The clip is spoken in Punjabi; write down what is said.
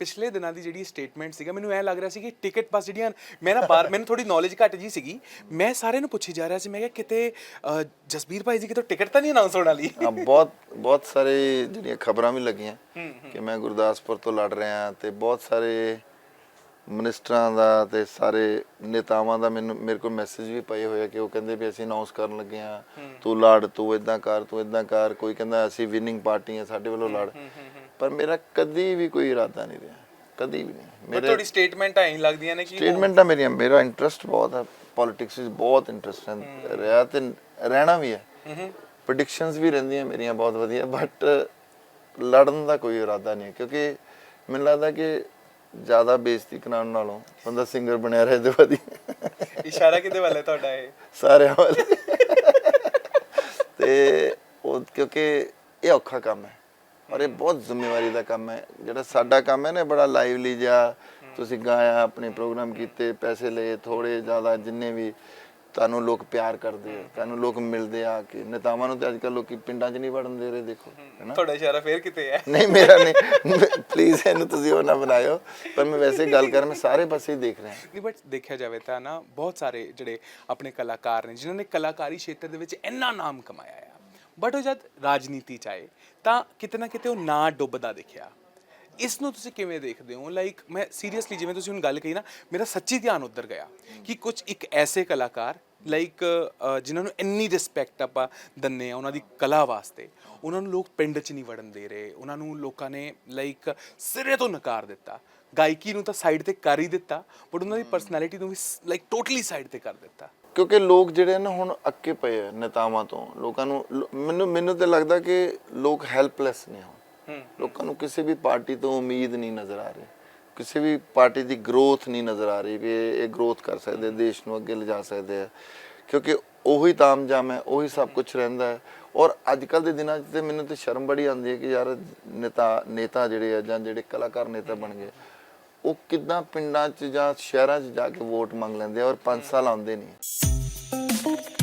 ਪਿਛਲੇ ਦਿਨਾਂ ਦੀ ਜਿਹੜੀ ਸਟੇਟਮੈਂਟ ਸੀਗਾ ਮੈਨੂੰ ਐ ਲੱਗ ਰਿਹਾ ਸੀ ਕਿ ਟਿਕਟ ਪਾਸ ਜਿਹੜੀਆਂ ਮੈਂ ਨਾ ਬਾਹਰ ਮੈਨੂੰ ਥੋੜੀ ਨੌਲੇਜ ਘੱਟ ਜੀ ਸੀਗੀ। ਮੈਂ ਸਾਰਿਆਂ ਨੂੰ ਪੁੱਛੀ ਜਾ ਰਿਹਾ ਸੀ ਮੈਂ ਕਿਹਾ ਕਿਤੇ ਅ, ਜਸਬੀਰ ਭਾਈ ਜੀ ਕਿਤੋਂ ਟਿਕਟ ਤਾਂ ਨਹੀਂ ਅਨਾਉਂਸ ਹੋਣ ਵਾਲੀ? ਹਾਂ ਬਹੁਤ ਬਹੁਤ ਸਾਰੇ ਜਿਹੜੀਆਂ ਖਬਰਾਂ ਵੀ ਲੱਗੀਆਂ ਕਿ ਮੈਂ ਗੁਰਦਾਸਪੁਰ ਤੋਂ ਲੜ ਰਿਹਾ ਤੇ ਬਹੁਤ ਸਾਰੇ ਮਿਨਿਸਟਰਾਂ ਦਾ ਤੇ ਸਾਰੇ ਨੇਤਾਵਾਂ ਦਾ ਮੈਨੂੰ ਮੇਰੇ ਕੋਲ ਮੈਸੇਜ ਵੀ ਪਏ ਹੋਏ ਆ ਕਿ ਉਹ ਕਹਿੰਦੇ ਵੀ ਅਸੀਂ ਅਨਾਉਂਸ ਕਰਨ ਲੱਗੇ ਆ ਤੂੰ ਲੜ ਤੂੰ ਇਦਾਂ ਕਰ ਤੂੰ ਇਦਾਂ ਕਰ। ਕੋਈ ਕਹਿੰਦਾ ਅਸੀਂ ਵਿਨਿੰਗ ਪਾਰਟੀ ਆ ਸਾਡੇ ਵੱਲੋਂ ਲੜ। ਪਰ ਮੇਰਾ ਕਦੀ ਵੀ ਕੋਈ ਇਰਾਦਾ ਨਹੀਂ ਰਿਹਾ। ਕਦੀ ਵੀ ਨਹੀਂ। ਪਰ ਮੇਰੇ ਤੁਹਾਡੀ ਸਟੇਟਮੈਂਟ ਐਂ ਲੱਗਦੀਆਂ ਨੇ ਕਿ ਸਟੇਟਮੈਂਟਾਂ ਮੇਰੀਆਂ ਮੇਰਾ ਇੰਟਰਸਟ ਬਹੁਤ ਹੈ। ਪੋਲਿਟਿਕਸ ਵਿੱਚ ਬਹੁਤ ਇੰਟਰਸਟ ਹੈ। ਰਿਹਾ ਤੇ ਰਹਿਣਾ ਵੀ ਹੈ। ਪ੍ਰੈਡਿਕਸ਼ਨਸ ਵੀ ਰਹਿੰਦੀਆਂ ਮੇਰੀਆਂ ਬਹੁਤ ਵਧੀਆ ਬਟ ਲੜਨ ਦਾ ਕੋਈ ਇਰਾਦਾ ਨਹੀਂ ਕਿਉਂਕਿ ਮੈਨੂੰ ਲੱਗਦਾ ਕਿ ਜ਼ਿਆਦਾ ਬੇਇੱਜ਼ਤੀ ਕਰਾਉਣ ਨਾਲੋਂ ਬੰਦਾ ਸਿੰਗਰ ਬਣਿਆ ਰਹੇ ਤੇ ਵਧੀਆ। ਇਸ਼ਾਰਾ ਕਿਤੇ ਵੱਲ ਤੁਹਾਡਾ ਇਹ? ਸਾਰਿਆਂ ਵਾਲੇ। ਤੇ ਉਹ ਕਿਉਂਕਿ ਇਹ ਔਖਾ ਕੰਮ ਹੈ। ਔਰ ਇਹ ਬਹੁਤ ਜ਼ਿੰਮੇਵਾਰੀ ਦਾ ਕੰਮ ਹੈ। ਜਿਹੜਾ ਸਾਡਾ ਕੰਮ ਹੈ ਨਾ ਬੜਾ ਲਾਈਵਲੀ ਜਿਹਾ ਤੁਸੀਂ ਗਾਇਆ ਆਪਣੇ ਪ੍ਰੋਗਰਾਮ ਕੀਤੇ ਪੈਸੇ ਲਏ ਥੋੜੇ ਜ਼ਿਆਦਾ ਜਿੰਨੇ ਵੀ ਤੁਹਾਨੂੰ ਲੋਕ ਪਿਆਰ ਕਰਦੇ ਆ ਤੁਹਾਨੂੰ ਲੋਕ ਮਿਲਦੇ ਆ ਕਿ ਨੇਤਾਵਾਂ ਨੂੰ ਤੇ ਅੱਜ ਕੱਲ੍ਹ ਲੋਕੀ ਪਿੰਡਾਂ 'ਚ ਨਹੀਂ ਵੜਨ ਦੇ ਰਹੇ ਦੇਖੋ ਹੈਨਾ ਤੁਹਾਡਾ ਇਸ਼ਾਰਾ ਫੇਰ ਕਿਤੇ ਹੈ? ਨਹੀਂ ਮੇਰਾ ਨਹੀਂ। ਪਲੀਜ਼ ਇਹਨੂੰ ਤੁਸੀਂ ਉਹ ਨਾ ਬਣਾਇਓ। ਪਰ ਮੈਂ ਵੈਸੇ ਗੱਲ ਕਰ ਮੈਂ ਸਾਰੇ ਪਾਸੇ ਹੀ ਦੇਖ ਰਿਹਾ। ਨਹੀਂ ਬਟ ਦੇਖਿਆ ਜਾਵੇ ਤਾਂ ਨਾ ਬਹੁਤ ਸਾਰੇ ਜਿਹੜੇ ਆਪਣੇ ਕਲਾਕਾਰ ਨੇ ਜਿਨ੍ਹਾਂ ਨੇ ਕਲਾਕਾਰੀ ਖੇਤਰ ਦੇ ਵਿੱਚ ਇੰਨਾ ਨਾਮ ਕਮਾਇਆ ਆ ਬਟ ਉਹ ਜਦ ਰਾਜਨੀਤੀ ਚ ਆਏ, ਤਾਂ ਕਿਤੇ ਨਾ ਕਿਤੇ ਉਹ ਨਾ ਡੁੱਬਦਾ ਦਿਖਿਆ। ਇਸ ਨੂੰ ਤੁਸੀਂ ਕਿਵੇਂ ਦੇਖਦੇ ਹੋ? ਲਾਈਕ ਮੈਂ ਸੀਰੀਅਸਲੀ ਜਿਵੇਂ ਤੁਸੀਂ ਹੁਣ ਗੱਲ ਕਹੀ ਨਾ, ਮੇਰਾ ਸੱਚੀ ਧਿਆਨ ਉੱਧਰ ਗਿਆ ਕਿ ਕੁਝ ਇੱਕ ਐਸੇ ਕਲਾਕਾਰ ਲਾਈਕ ਜਿਨ੍ਹਾਂ ਨੂੰ ਇੰਨੀ ਰਿਸਪੈਕਟ ਆਪਾਂ ਦਿੰਨੇ ਆ ਉਹਨਾਂ ਦੀ ਕਲਾ ਵਾਸਤੇ ਉਹਨਾਂ ਨੂੰ ਲੋਕ ਪਿੰਡ 'ਚ ਨਹੀਂ ਵੜਨ ਦੇ ਰਹੇ ਉਹਨਾਂ ਨੂੰ ਲੋਕਾਂ ਨੇ ਲਾਈਕ ਸਿਰੇ ਤੋਂ ਨਕਾਰ ਦਿੱਤਾ। ਗਾਇਕੀ ਨੂੰ ਤਾਂ ਸਾਈਡ ਤੇ ਕਰ ਹੀ ਦਿੱਤਾ ਬਟ ਉਹਨਾਂ ਦੀ ਪਰਸਨੈਲਿਟੀ ਨੂੰ ਵੀ ਲਾਈਕ ਟੋਟਲੀ ਸਾਈਡ ਤੇ ਕਰ ਦਿੱਤਾ। ਕਿਉਂਕਿ ਲੋਕ ਜਿਹੜੇ ਨਾ ਹੁਣ ਅੱਕੇ ਪਏ ਆ ਨੇਤਾਵਾਂ ਤੋਂ ਲੋਕਾਂ ਨੂੰ ਮੈਨੂੰ ਮੈਨੂੰ ਤੇ ਲੱਗਦਾ ਕਿ ਲੋਕ ਹੈਲਪਲੈਸ ਨੇ ਹੁਣ। ਲੋਕਾਂ ਨੂੰ ਕਿਸੇ ਵੀ ਪਾਰਟੀ ਤੋਂ ਉਮੀਦ ਨਹੀਂ ਨਜ਼ਰ ਆ ਰਹੀ। ਕਿਸੇ ਵੀ ਪਾਰਟੀ ਦੀ ਗਰੋਥ ਨਹੀਂ ਨਜ਼ਰ ਆ ਰਹੀ ਵੀ ਇਹ ਗਰੋਥ ਕਰ ਸਕਦੇ ਆ, ਦੇਸ਼ ਨੂੰ ਅੱਗੇ ਲਿਜਾ ਸਕਦੇ ਆ। ਕਿਉਂਕਿ ਉਹੀ ਤਾਮਜਾਮ ਹੈ ਉਹੀ ਸਭ ਕੁਝ ਰਹਿੰਦਾ ਹੈ। ਔਰ ਅੱਜ ਕੱਲ ਦੇ ਦਿਨਾਂ 'ਚ ਤੇ ਮੈਨੂੰ ਤੇ ਸ਼ਰਮ ਬੜੀ ਆਉਂਦੀ ਹੈ ਕਿ ਯਾਰ ਨੇਤਾ ਨੇਤਾ ਜਿਹੜੇ ਆ ਜਾਂ ਜਿਹੜੇ ਕਲਾਕਾਰ ਨੇਤਾ ਬਣ ਗਏ ਉਹ ਕਿੱਦਾਂ ਪਿੰਡਾਂ 'ਚ ਜਾਂ ਸ਼ਹਿਰਾਂ 'ਚ ਜਾ ਕੇ ਵੋਟ ਮੰਗ ਲੈਂਦੇ ਆ ਔਰ 5 ਸਾਲ ਆਉਂਦੇ ਨਹੀਂ।